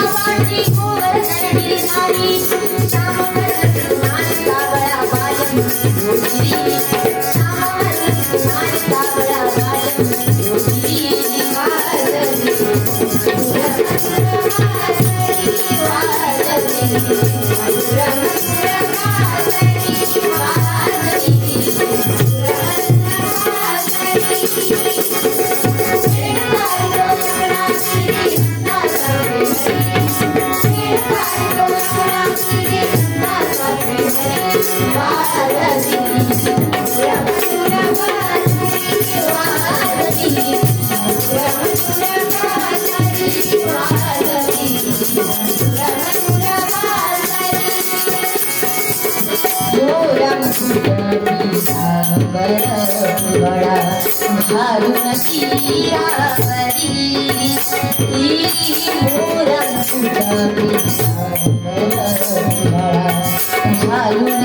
घालून शिरावरी मोरं फुटवी घालून शिरावरी मोरं फुटवी घालून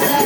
da da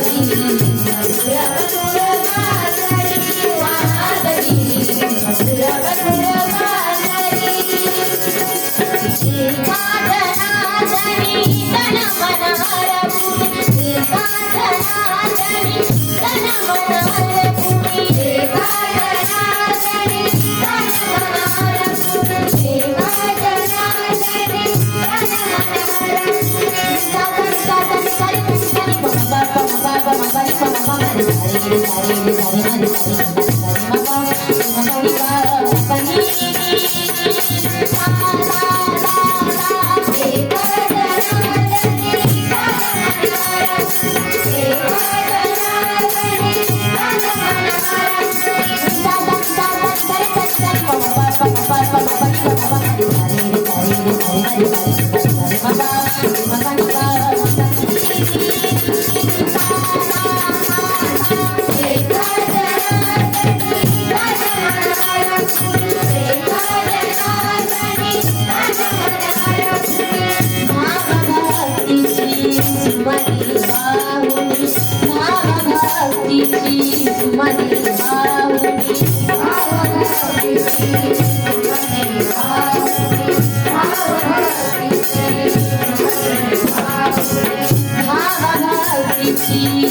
Money.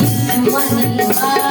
One, one, one.